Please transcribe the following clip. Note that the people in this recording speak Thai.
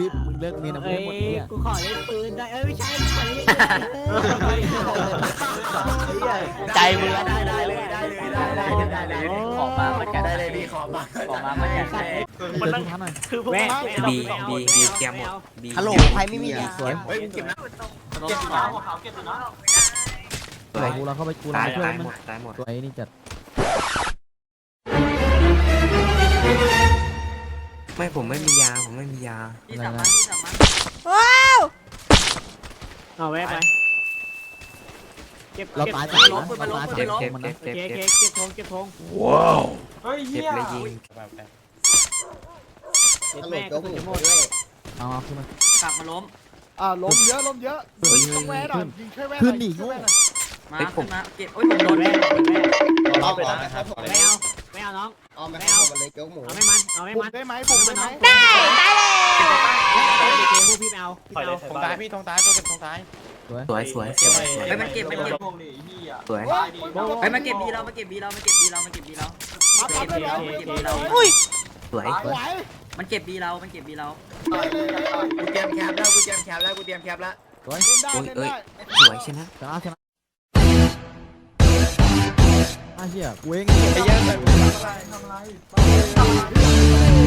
รีบมึงเลิกเมียนะมึงเอ้ยให้หมดเนี่ยกูขอเล่นปืนได้เอ้ยไม่ใช่กูขอเล่นปืนใจมึงแล้วได้ได้เลยได้เลยได้ได้ได้เลยขอมาเหมือนกันได้เลยพี่ขอมาขอมาเหมือนกันมันต้องทำหน่อยคือพวกแม่บีบีบีเตรียมหมดบีฮัลโหลใครไม่มียาสวยเฮ้ยมึงเก็บนะเก็บของสวยกูเราเข้าไปกูเราตายไปช่วยตายมันหมดตายหมดสวยนี่จัด ไม่ผมไม่มียาผมไม่มียาอะไรนะเอาแม่ไปเก็บเราตายเก็สาบมนะเราตายเก็บสามเก็บมันเก็นะบเก็เก็บบเก็เก็บบเก็บธงเก็บธงเก็บเลยยิงเก็บแม่ก็คือจะหมดเอาเอาขึ้นมากลับมาล้มอ่าล้มเยอะล้มเยอะเฮ้ยต้องแวะหน่อยยิงช่วยแวะหขึ้น่นอยดิช่วยโง่แวะหน่อยมาเฮ้ยผมขึ้นมาเก็บโอ้ยผมโดนแม่แม่แม่รอบก่อนนะครับไม่เอาไม่ เอาน้อง เอาไม่เอามาเลยโจ๊กหมูเอาไม่มัน เอาไม่บุมักนได้ไหมบุกได้ไหมได้ได้เลยเดี๋ยวพวกพี่ไม่เอาพี่เอาทงตายพี่ทงตายตัวเก็บทงตายสวยสวยสวยสวยเฮ้ยมันเก็บมันเก็บสวยเฮ้ยเฮ้ยมันเก็บบีเรามันเก็บบีเรามันเก็บบีเรามันเก็บบีเรามาทำได้แล้วมันเก็บบีเราสวยไหวมันเก็บบีเรา มันเก็บบีเรากูเตรียมแคปแล้วกูเตรียมแคปแล้วกูเตรียมแคปแล้วสวยเล่นได้โอ้ยเล่นเอ้ยได้ สวยชนะ ชนะชนะ เหี้ยเว้ง ไอ้เหี้ยทำอะไรทำอะไร